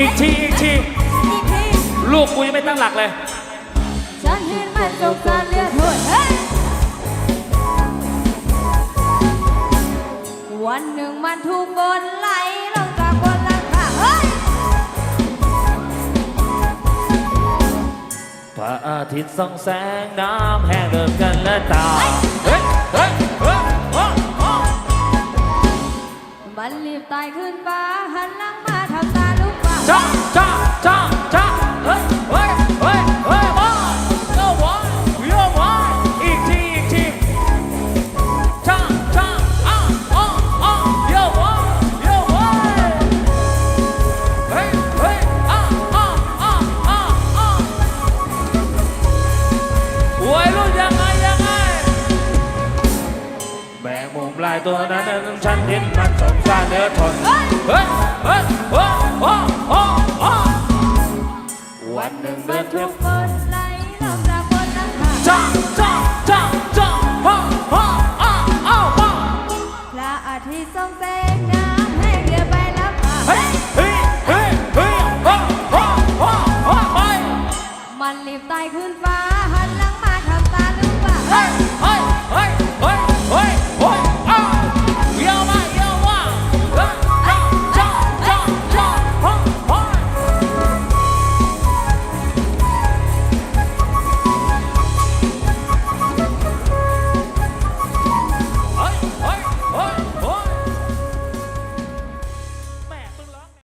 กูยังไม่ตั้งหลักเลย ฉันเห็นมันสงสารเหลือทนเฮ้ยวันหนึ่งมันถูกบนไหลลงจากบนหลังคาเฮ้ยพระอาทิตย์ส่องแสงน้ำแห้งเดิมกันและตายเฮ้ยเฮ้ยเฮ้ยโอ้โอ้มันรีบตายขึ้นฟ้าหันหลังมาทำตา ลูก ตัวนั้นฉันเห็นมันสงสารเนื้อทนเฮ้ยเฮ้ยเฮ้โอ้โอ้โอ้วันหนึ่งเมื่อทุกคนไหลหลับจากคนนั้นจ้าจ้าจ้าจ้าฮ่าฮ่าอ้าวอ้าพระอาทิตย์ทรงแสง